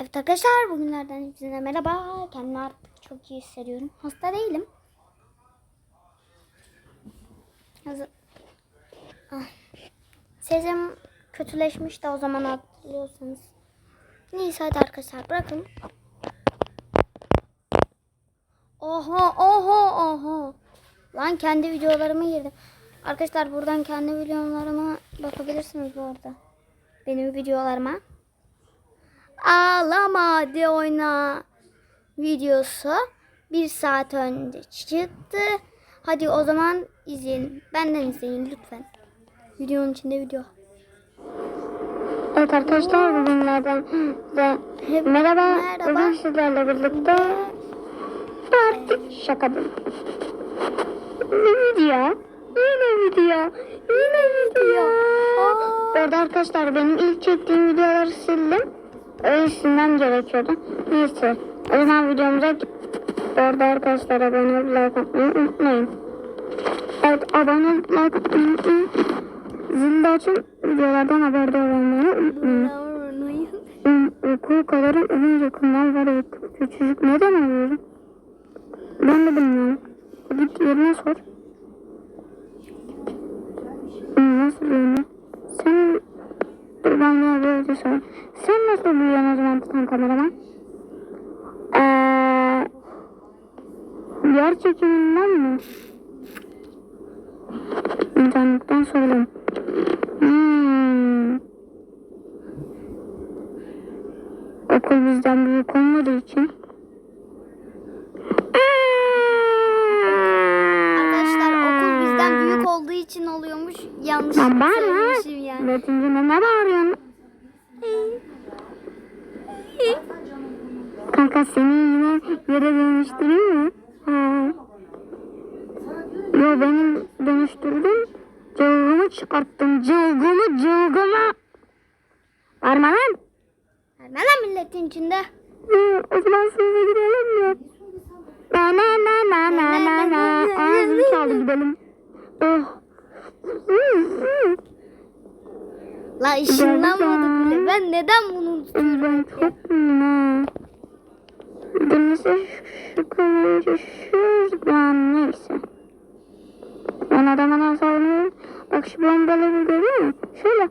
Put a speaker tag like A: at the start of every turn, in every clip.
A: Evet arkadaşlar bugünlerden hepinize merhaba. Kendimi artık çok iyi hissediyorum. Hasta değilim. Hazır. Ah. Sesim kötüleşmiş de o zaman hatırlıyorsanız. Neyse hadi arkadaşlar bırakın. Oha oha oha. Lan kendi videolarıma girdim. Arkadaşlar buradan kendi videolarıma bakabilirsiniz bu arada. Benim videolarıma. Ağlama hadi oyna videosu bir saat önce çıktı. Hadi o zaman izleyelim. Benden izleyin lütfen. Videonun içinde video.
B: Evet arkadaşlar bugünlerden de merhaba.
A: Merhaba.
B: Bugün sizlerle birlikte artık şaka değil. Video. Yine video. Yine video. Bu arada arkadaşlar benim ilk çektiğim videoları sildim. Öyle silmem gerekiyordu. Neyse. O zaman videomuza Bu arada arkadaşlar abone olup like atmayı unutmayın. Evet abone olup like atmayı unutmayın. Zil de açın. Videolardan haberdar olmayı unutmayın. Okul kadarım uzun yakından var evet. Küçücük neden alıyorum? Ben de bilmiyorum. Git yerine sor. Nasıl büyüyor? Sen... Dur ben bir böyle sor. Sen nasıl büyüyorsun o zaman tutan kameraman? Eee... Yer çekiminden mi? İnternetten sordum. Hmm. Okul bizden büyük olmadığı için.
A: Arkadaşlar okul bizden büyük olduğu için oluyormuş. Yanlış
B: Lan bağırma. Metincime ne bağırıyorsun? Kanka seni yine yere dönüştüreyim mi? Ha. Yo benim dönüştürdüm. Cılgımı çıkarttım. Cılgımı cılgımı. Bağırma lan.
A: Ne lan milletin içinde?
B: Hı, o zaman sınıfa gidelim mi? Na na na na na na na. Ağzım çaldı gidelim. Oh.
A: La ışınlanmadı bile. Ben neden bunu tutuyorum?
B: Ben çok ha. Denize şu kalınca şuradan neyse. Ben adama nasıl? Bak şu bombaları görüyor musun? Şöyle.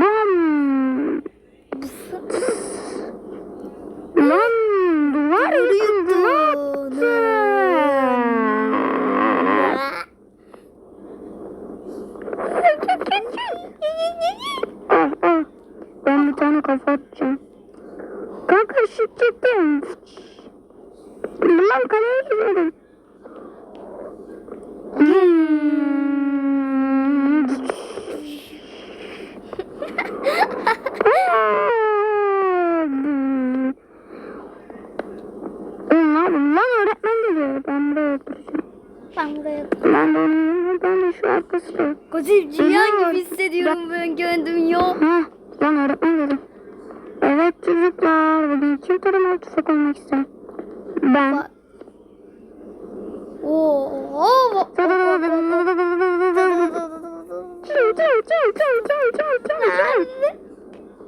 B: Bam. Lan duvar yıkıldı. Ne yaptın? Ah ah. Ben bir tane kafa atacağım. Kanka şut çektim. Lan kaleye gidiyorum. Ben
A: kendim ya.
B: Ha, lan öğretmen dedi. Evet çocuklar, bugün kim taramalı tufak olmak ister? Ben.
A: Ba- Oo, oo,
B: Çıl çıl çıl çıl çıl çıl çıl çıl.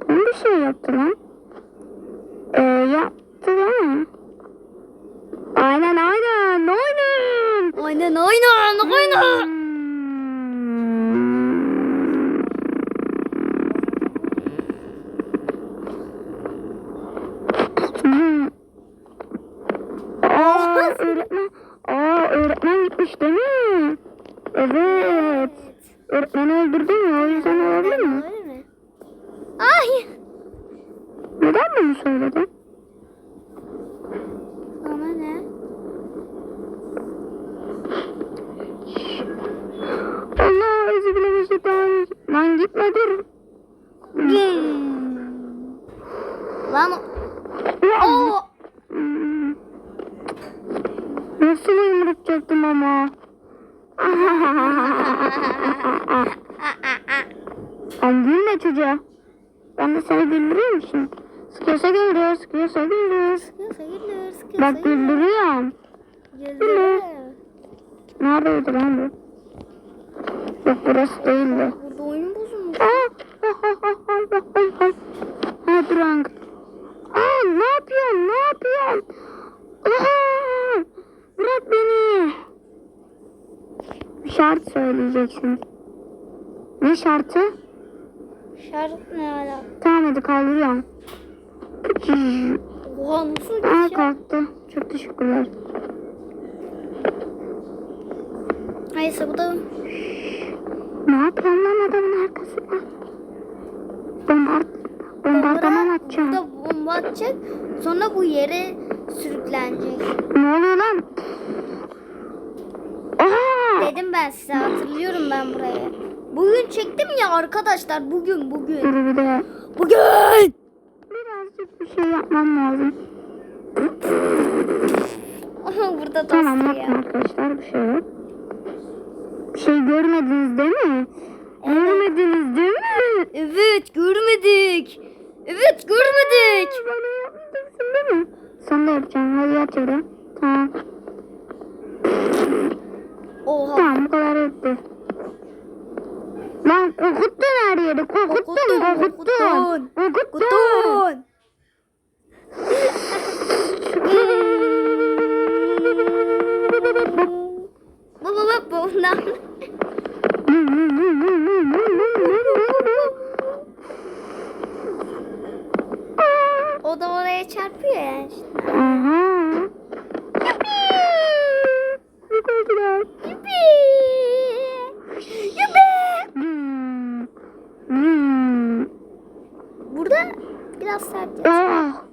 B: Ben bir şey yaptı lan. Öğretmen. Aa, öğretmen gitmiş değil mi? Evet. Öğretmeni öldürdü mü? O yüzden olabilir mi?
A: Ay.
B: Neden bunu söyledin?
A: Ama ne?
B: Allah dilerim. Lan gitme dur.
A: Lan
B: Ya,
A: o
B: hmm. Nasıl yumruk çektim ama? Sen gülme çocuğa. Ben de seni güldürüyorum şimdi. Sıkıyorsa güldür, sıkıyorsa güldür.
A: sıkıyorsa güldür, sıkıyorsa
B: Bak güldürüyorum.
A: Güldür.
B: Neredeydi lan bu? Yok burası değildi.
A: Burada oyun bozulmuş.
B: Aa, ha ha ha ha ha ha. Drunk. Aa, ne yapıyorsun? Ne yapıyorsun? Aa, bırak beni. Bir şart söyleyeceksin. Ne şartı?
A: Şarj ne ala?
B: Tamam hadi kaldırıyorum.
A: Oha nasıl
B: Aa kalktı. Çok teşekkürler.
A: Neyse bu da
B: Ne yapıyorsun lan adamın arkasında? Bombard bombardıman
A: burada,
B: atacağım.
A: burada bomba atacak. Sonra bu yere sürüklenecek.
B: Ne oluyor
A: ben size hatırlıyorum ben burayı. Bugün çektim ya arkadaşlar bugün bugün. Bugün.
B: birazcık bir şey yapmam lazım.
A: Burada
B: Tamam
A: dostu
B: yapma
A: ya.
B: arkadaşlar bir şey yok. Bir şey görmediniz değil mi? Görmediniz değil mi?
A: Evet görmedik. Evet görmedik.
B: Bana yapmayacaksın değil mi? Sen de yapacaksın. Hadi yat yere. Tamam.
A: Oha.
B: Tamam bu yetti. Lan korkuttun her yeri. Korkuttun.
A: Korkuttun,
B: Korkuttun. Korkuttun.
A: Kutun. Baba bak bundan. O da oraya çarpıyor yani. işte.
B: Aha. Ne korkular?
A: Yupi. Yupi.
B: Hmm. Hmm.
A: Burada biraz sert.
B: Ah.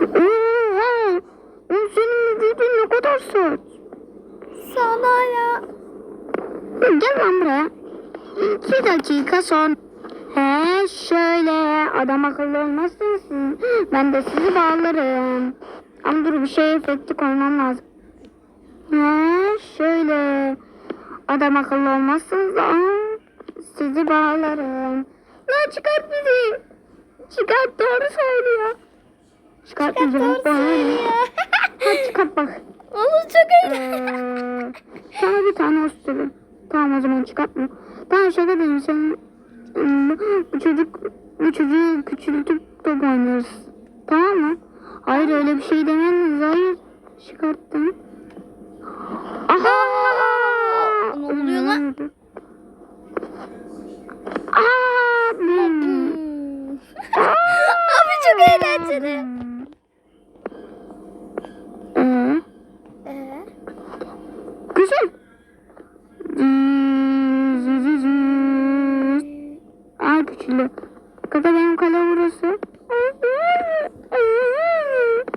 B: Oha. Oğlum senin vücudun ne kadar sert.
A: Sana ya.
B: Gel lan buraya. İki dakika son. He şöyle adam akıllı olmazsınız. Ben de sizi bağlarım. Ama dur bir şey efekti koymam lazım. He şöyle adam akıllı olmazsınız. Aa, sizi bağlarım. Lan çıkart bizi. Çıkart doğru söylüyor. Çıkartmayacağım.
A: Doğru söylüyor.
B: Hadi çıkart bak.
A: Oğlum çok eğlenceli.
B: Sana bir tane osurayım. Tamam o zaman çıkartma. Tamam şaka dedim sen hmm, bu çocuk bu çocuğu küçültüp top oynuyoruz. Tamam mı? Hayır öyle bir şey demediniz. Hayır. Çıkarttım. Aha!
A: Ne oluyor lan? Hmm. Abi çok eğlenceli.
B: Aa küçüldü. Kaka benim kale burası.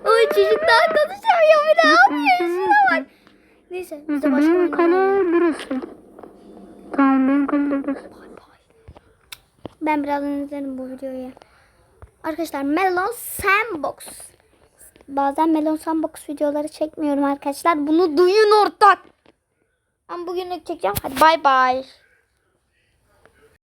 A: Oy çocuk daha konuşamıyor bir de yapmıyor şuna bak. Neyse biz de başka
B: benim kale burası. Tamam benim kale burası.
A: Ben birazdan izlerim bu videoyu. Arkadaşlar Melon Sandbox. Bazen Melon Sandbox videoları çekmiyorum arkadaşlar. Bunu duyun ortak. Ben bugünlük çekeceğim. Hadi bay bay.